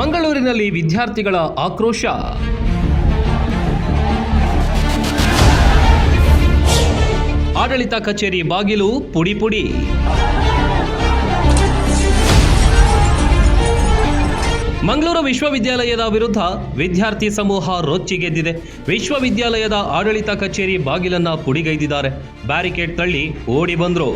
ಮಂಗಳೂರಿನಲ್ಲಿ ವಿದ್ಯಾರ್ಥಿಗಳ ಆಕ್ರೋಶ. ಆಡಳಿತ ಕಚೇರಿ ಬಾಗಿಲು ಪುಡಿ ಪುಡಿ. ಮಂಗಳೂರು ವಿಶ್ವವಿದ್ಯಾಲಯದ ವಿರುದ್ಧ ವಿದ್ಯಾರ್ಥಿ ಸಮೂಹ ರೊಚ್ಚಿಗೆದ್ದಿದೆ ವಿಶ್ವವಿದ್ಯಾಲಯದ ಆಡಳಿತ ಕಚೇರಿ ಬಾಗಿಲನ್ನ ಪುಡಿಗೈದಿದ್ದಾರೆ. ಬ್ಯಾರಿಕೇಡ್ ತಳ್ಳಿ ಓಡಿ ಬಂದ್ರು.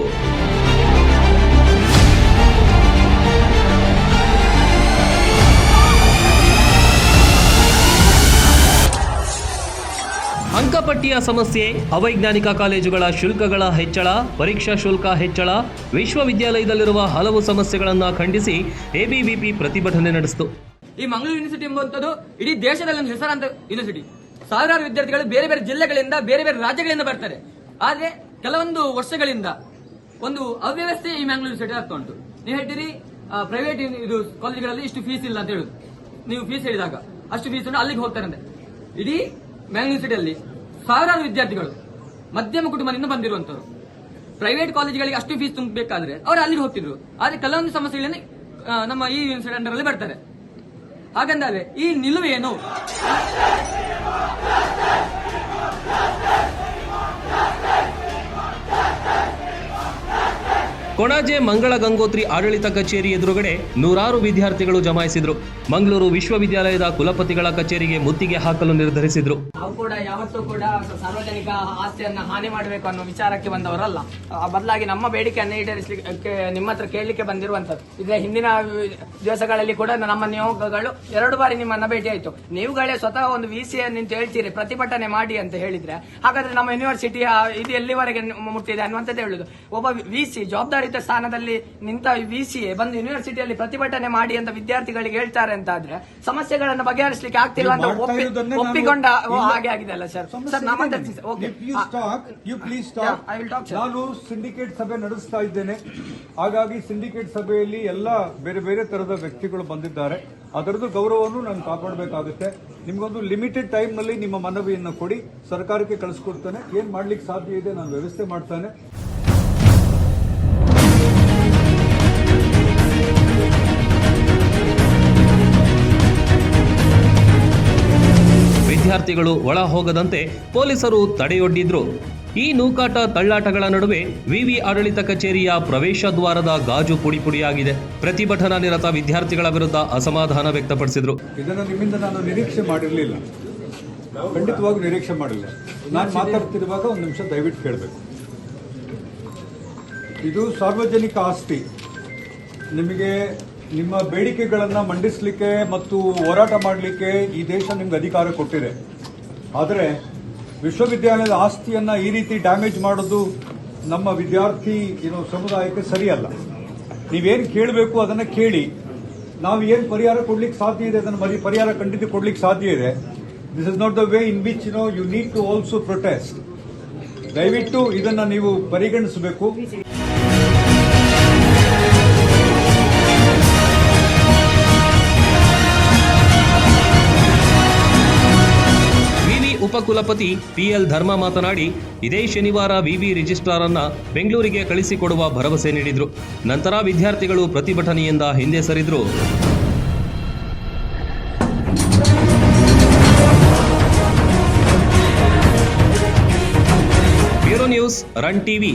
ಅಂಕಪಟ್ಟಿಯ ಸಮಸ್ಯೆ, ಅವೈಜ್ಞಾನಿಕ ಕಾಲೇಜುಗಳ ಶುಲ್ಕಗಳ ಹೆಚ್ಚಳ, ಪರೀಕ್ಷಾ ಶುಲ್ಕ ಹೆಚ್ಚಳ, ವಿಶ್ವವಿದ್ಯಾಲಯದಲ್ಲಿರುವ ಹಲವು ಸಮಸ್ಯೆಗಳನ್ನು ಖಂಡಿಸಿ ಎಬಿವಿಪಿ ಪ್ರತಿಭಟನೆ ನಡೆಸಿತು. ಈ ಮಂಗಳೂರು ಯೂನಿವರ್ಸಿಟಿ ಎಂಬುವಂಥದ್ದು ಇಡೀ ದೇಶದಲ್ಲಿ ಒಂದು ಹೆಸರಾಂತ ಯೂನಿವರ್ಸಿಟಿ. ಸಾವಿರಾರು ವಿದ್ಯಾರ್ಥಿಗಳು ಬೇರೆ ಬೇರೆ ಜಿಲ್ಲೆಗಳಿಂದ, ಬೇರೆ ಬೇರೆ ರಾಜ್ಯಗಳಿಂದ ಬರ್ತಾರೆ. ಆದ್ರೆ ಕೆಲವೊಂದು ವರ್ಷಗಳಿಂದ ಒಂದು ಅವ್ಯವಸ್ಥೆ ಈ ಮಂಗಳೂರು ಯೂನಿವರ್ಸಿಟಿ ಆಗ್ತಾ ಉಂಟು. ನೀವು ಹೇಳ್ತೀರಿ ಪ್ರೈವೇಟ್ ಇದು ಕಾಲೇಜುಗಳಲ್ಲಿ ಇಷ್ಟು ಫೀಸ್ ಇಲ್ಲ ಅಂತ ಹೇಳುದು. ನೀವು ಫೀಸ್ ಹೇಳಿದಾಗ, ಅಷ್ಟು ಫೀಸ್ ಅಲ್ಲಿಗೆ ಹೋಗ್ತಾರೆ ಇಡೀ ಮ್ಯಾಂಗ್ಳೂರ್ ಯೂನಿವರ್ಸಿಟಿಯಲ್ಲಿ ಸಾವಿರಾರು ವಿದ್ಯಾರ್ಥಿಗಳು ಮಧ್ಯಮ ಕುಟುಂಬದಿಂದ ಬಂದಿರುವಂತವ್ರು. ಪ್ರೈವೇಟ್ ಕಾಲೇಜುಗಳಿಗೆ ಅಷ್ಟು ಫೀಸ್ ತುಂಬಬೇಕಾದ್ರೆ ಅವರು ಅಲ್ಲಿಗೆ ಹೋಗ್ತಿದ್ರು. ಆದ್ರೆ ಕೆಲವೊಂದು ಸಮಸ್ಯೆಗಳನ್ನು ನಮ್ಮ ಈ ಯೂನಿವರ್ಸಿಟಿ ಅಲ್ಲಿ ಬರ್ತಾರೆ. ಹಾಗಂದಾದ್ರೆ ಈ ನಿಲುವೇನು? ಕೊಣಾಜೆ ಮಂಗಳ ಗಂಗೋತ್ರಿ ಆಡಳಿತ ಕಚೇರಿ ಎದುರುಗಡೆ ನೂರಾರು ವಿದ್ಯಾರ್ಥಿಗಳು ಜಮಾಯಿಸಿದ್ರು. ಮಂಗಳೂರು ವಿಶ್ವವಿದ್ಯಾಲಯದ ಕುಲಪತಿಗಳ ಕಚೇರಿಗೆ ಮುತ್ತಿಗೆ ಹಾಕಲು ನಿರ್ಧರಿಸಿದ್ರು. ನಾವು ಕೂಡ ಯಾವತ್ತೂ ಕೂಡ ಸಾರ್ವಜನಿಕ ಆಸ್ತಿಯನ್ನ ಹಾನಿ ಮಾಡಬೇಕು ಅನ್ನೋ ವಿಚಾರಕ್ಕೆ ಬಂದವರಲ್ಲ. ಬದಲಾಗಿ ನಮ್ಮ ಬೇಡಿಕೆಯನ್ನು ಈಡೇರಿಸಲಿಕ್ಕೆ ನಿಮ್ಮ ಹತ್ರ ಕೇಳಲಿಕ್ಕೆ ಬಂದಿರುವಂತದ್ದು ಇದೇ ಹಿಂದಿನ ದಿವಸಗಳಲ್ಲಿ ಕೂಡ ನಮ್ಮ ನಿಯೋಗಗಳು ಎರಡು ಬಾರಿ ನಿಮ್ಮನ್ನ ಭೇಟಿ ಆಯಿತು. ನೀವುಗಳೇ ಸ್ವತಃ ಒಂದು ವಿ ಸಿ ನಿಂತು ಹೇಳ್ತೀರಿ, ಪ್ರತಿಭಟನೆ ಮಾಡಿ ಅಂತ ಹೇಳಿದ್ರೆ. ಹಾಗಾದ್ರೆ ನಮ್ಮ ಯೂನಿವರ್ಸಿಟಿ ಇದು ಎಲ್ಲಿವರೆಗೆ ಮುಟ್ಟಿದೆ ಅನ್ನುವಂಥದ್ದು ಹೇಳುದು. ಒಬ್ಬ ವಿ ಸಿ ಜವಾಬ್ದಾರಿತ ಸ್ಥಾನದಲ್ಲಿ ನಿಂತ ವಿ ಸಿ ಬಂದು ಯೂನಿವರ್ಸಿಟಿಯಲ್ಲಿ ಪ್ರತಿಭಟನೆ ಮಾಡಿ ಅಂತ ವಿದ್ಯಾರ್ಥಿಗಳಿಗೆ ಹೇಳ್ತಾರೆ ಅಂತ ಆದ್ರೆ ಸಮಸ್ಯೆಗಳನ್ನು ಬಗೆಹರಿಸಲಿಕ್ಕೆ ಆಗ್ತಿಲ್ಲ ಅಂತ ಒಪ್ಪಿ- ಒಪ್ಪಿಕೊಂಡ ಹಾಗೆ ಆಗಿದೆ ಅಲ್ಲ ಸರ್ ಸರ್ ನಮ್ಮ. ನಾನು ಸಿಂಡಿಕೇಟ್ ಸಭೆ ನಡೆಸ್ತಾ ಇದ್ದೇನೆ. ಹಾಗಾಗಿ ಸಿಂಡಿಕೇಟ್ ಸಭೆಯಲ್ಲಿ ಎಲ್ಲ ಬೇರೆ ಬೇರೆ ತರದ ವ್ಯಕ್ತಿಗಳು ಬಂದಿದ್ದಾರೆ. ಅದರದ್ದು ಗೌರವವನ್ನು ನಾನು ಕಾಪಾಡಬೇಕಾಗುತ್ತೆ. ನಿಮಗೊಂದು ಲಿಮಿಟೆಡ್ ಟೈಮ್ನಲ್ಲಿ ನಿಮ್ಮ ಮನವಿಯನ್ನು ಕೊಡಿ. ಸರ್ಕಾರಕ್ಕೆ ಕಳಿಸ್ಕೊಡ್ತೇನೆ. ಏನ್ ಮಾಡ್ಲಿಕ್ಕೆ ಸಾಧ್ಯ ಇದೆ ನಾನು ವ್ಯವಸ್ಥೆ ಮಾಡ್ತಾನೆ. ವಿದ್ಯಾರ್ಥಿಗಳು ಒಳ ಹೋಗದಂತೆ ಪೊಲೀಸರು ತಡೆಯೊಡ್ಡಿದ್ರು. ಈ ನೂಕಾಟ ತಳ್ಳಾಟಗಳ ನಡುವೆ ವಿವಿ ಆಡಳಿತ ಕಚೇರಿಯ ಪ್ರವೇಶ ದ್ವಾರದ ಗಾಜು ಪುಡಿ ಪುಡಿಯಾಗಿದೆ. ಪ್ರತಿಭಟನಾ ನಿರತ ವಿದ್ಯಾರ್ಥಿಗಳ ವಿರುದ್ಧ ಅಸಮಾಧಾನ ವ್ಯಕ್ತಪಡಿಸಿದ್ರು. ಇದನ್ನು ನಿಮ್ಮಿಂದ ನಾನು ನಿರೀಕ್ಷೆ ಮಾಡಿರಲಿಲ್ಲ. ಖಂಡಿತವಾಗಿ ನಿರೀಕ್ಷೆ ಮಾಡಿಲ್ಲ. ನಾನು ಮಾತಾಡ್ತಿರುವಾಗ ಒಂದು ನಿಮಿಷ ದಯವಿಟ್ಟು ಕೇಳಬೇಕು. ಇದು ಸಾರ್ವಜನಿಕ ಆಸ್ತಿ. ನಿಮಗೆ ನಿಮ್ಮ ಬೇಡಿಕೆಗಳನ್ನು ಮಂಡಿಸಲಿಕ್ಕೆ ಮತ್ತು ಹೋರಾಟ ಮಾಡಲಿಕ್ಕೆ ಈ ದೇಶ ನಿಮ್ಗೆ ಅಧಿಕಾರ ಕೊಟ್ಟಿದೆ. ಆದರೆ ವಿಶ್ವವಿದ್ಯಾಲಯದ ಆಸ್ತಿಯನ್ನ ಈ ರೀತಿ ಡ್ಯಾಮೇಜ್ ಮಾಡೋದು ನಮ್ಮ ವಿದ್ಯಾರ್ಥಿ ಏನೋ ಸಮುದಾಯಕ್ಕೆ ಸರಿಯಲ್ಲ. ನೀವೇನು ಕೇಳಬೇಕು ಅದನ್ನ ಕೇಳಿ. ನಾವು ಏನು ಪರಿಹಾರ ಕೊಡ್ಲಿಕ್ಕೆ ಸಾಧ್ಯ ಇದೆ ಅದನ್ನು ಮರಿ, ಪರಿಹಾರ ಖಂಡಿತ ಕೊಡ್ಲಿಕ್ಕೆ ಸಾಧ್ಯ ಇದೆ. This is not the way in which no you need to also protest ದಯವಿಟ್ಟು ಇದನ್ನ ನೀವು ಪರಿಗಣಿಸಬೇಕು. ಉಪಕುಲಪತಿ ಪಿಎಲ್ ಧರ್ಮ ಮಾತನಾಡಿ, ಇದೇ ಶನಿವಾರ ವಿವಿ ರಿಜಿಸ್ಟ್ರಾರ್ ಅನ್ನ ಬೆಂಗಳೂರಿಗೆ ಕಳಿಸಿಕೊಡುವ ಭರವಸೆ ನೀಡಿದ್ರು. ನಂತರ ವಿದ್ಯಾರ್ಥಿಗಳು ಪ್ರತಿಭಟನೆಯಿಂದ ಹಿಂದೆ ಸರಿದ್ರು. Bureau news, run TV.